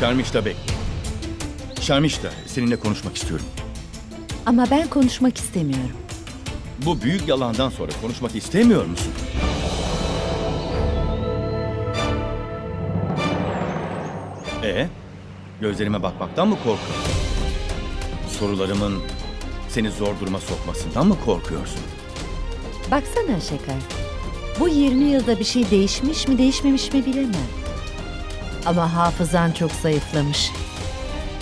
Şarmişta bek. Şarmişta seninle konuşmak istiyorum. Ama ben konuşmak istemiyorum. Bu büyük yalandan sonra konuşmak istemiyor musun? E gözlerime bakmaktan mı korkuyorsun? Sorularımın seni zor duruma sokmasından mı korkuyorsun? Baksana Şeker. Bu 20 yılda bir şey değişmiş mi değişmemiş mi bilemem. Ama hafızan çok zayıflamış.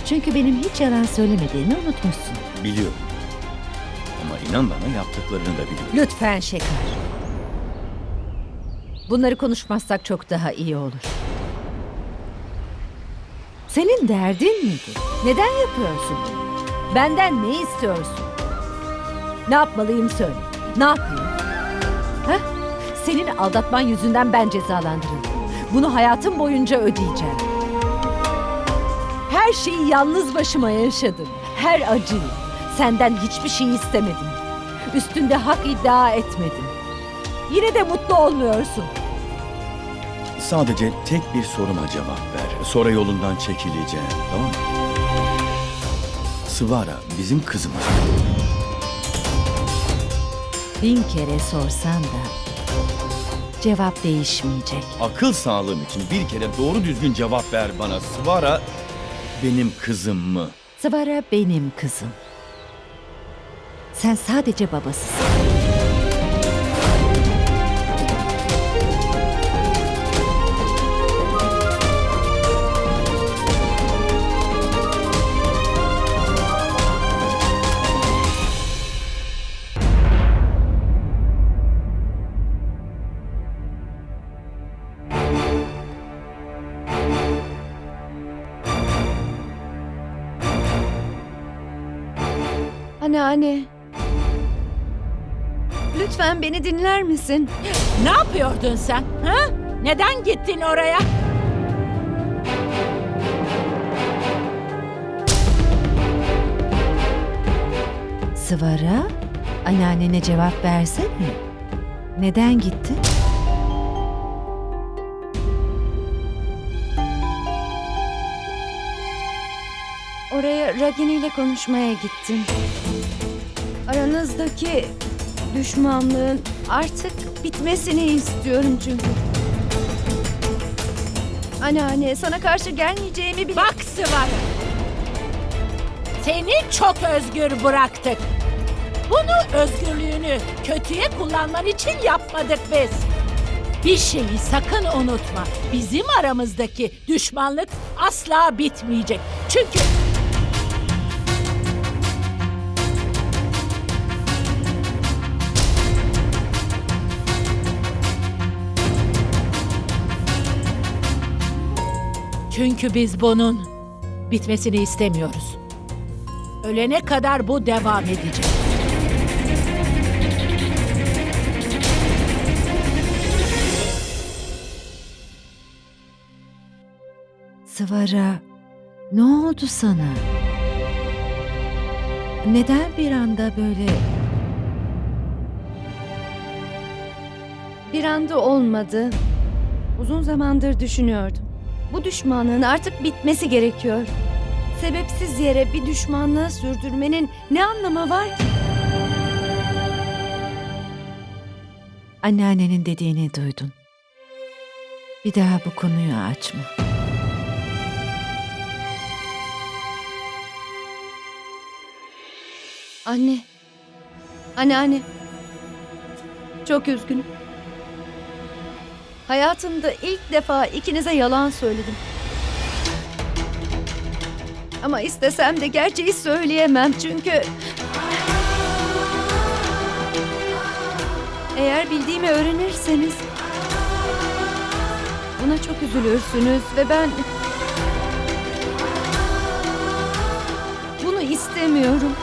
Çünkü benim hiç yalan söylemediğimi unutmuşsun. Biliyorum. Ama inan bana yaptıklarını da biliyorum. Lütfen Şeker. Bunları konuşmazsak çok daha iyi olur. Senin derdin nedir? Neden yapıyorsun? Benden ne istiyorsun? Ne yapmalıyım söyle. Ne yapayım? Ha? Senin aldatman yüzünden ben cezalandırıldım. Bunu hayatım boyunca ödeyeceğim. Her şeyi yalnız başıma yaşadım. Her acıyı. Senden hiçbir şey istemedim. Üstünde hak iddia etmedim. Yine de mutlu olmuyorsun. Sadece tek bir soruma cevap ver. Sonra yolundan çekileceğim, tamam mı? Sıvara bizim kızımız. Bin kere sorsan da cevap değişmeyecek. Akıl sağlığım için bir kere doğru düzgün cevap ver bana. Sıvara benim kızım mı? Sıvara benim kızım. Sen sadece babasısın. Anne anne. Lütfen beni dinler misin? Ne yapıyordun sen? Ha? Neden gittin oraya? Sıvara, anneannene cevap versene. Neden gitti? Oraya Ragini ile konuşmaya gittim. Aranızdaki düşmanlığın artık bitmesini istiyorum çünkü. Anneanne sana karşı gelmeyeceğimi bile... Bak Sıvara. Seni çok özgür bıraktık. Bunu özgürlüğünü kötüye kullanman için yapmadık biz. Bir şeyi sakın unutma. Bizim aramızdaki düşmanlık asla bitmeyecek. Çünkü Çünkü biz bunun bitmesini istemiyoruz. Ölene kadar bu devam edecek. Sıvara, ne oldu sana? Neden bir anda böyle Bir anda olmadı. Uzun zamandır düşünüyordum. Bu düşmanlığın artık bitmesi gerekiyor. Sebepsiz yere bir düşmanlığı sürdürmenin ne anlamı var ki? anneannenin dediğini duydun? Bir daha bu konuyu açma. Anne. Anne anne. Çok üzgünüm. Hayatımda ilk defa ikinize yalan söyledim. Ama istesem de gerçeği söyleyemem çünkü... Eğer bildiğimi öğrenirseniz... Buna çok üzülürsünüz ve ben... Bunu istemiyorum.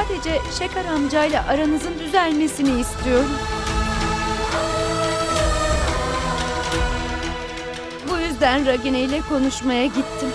Sadece Şeker amcayla aranızın düzelmesini istiyorum. Bu yüzden Ragine ile konuşmaya gittim.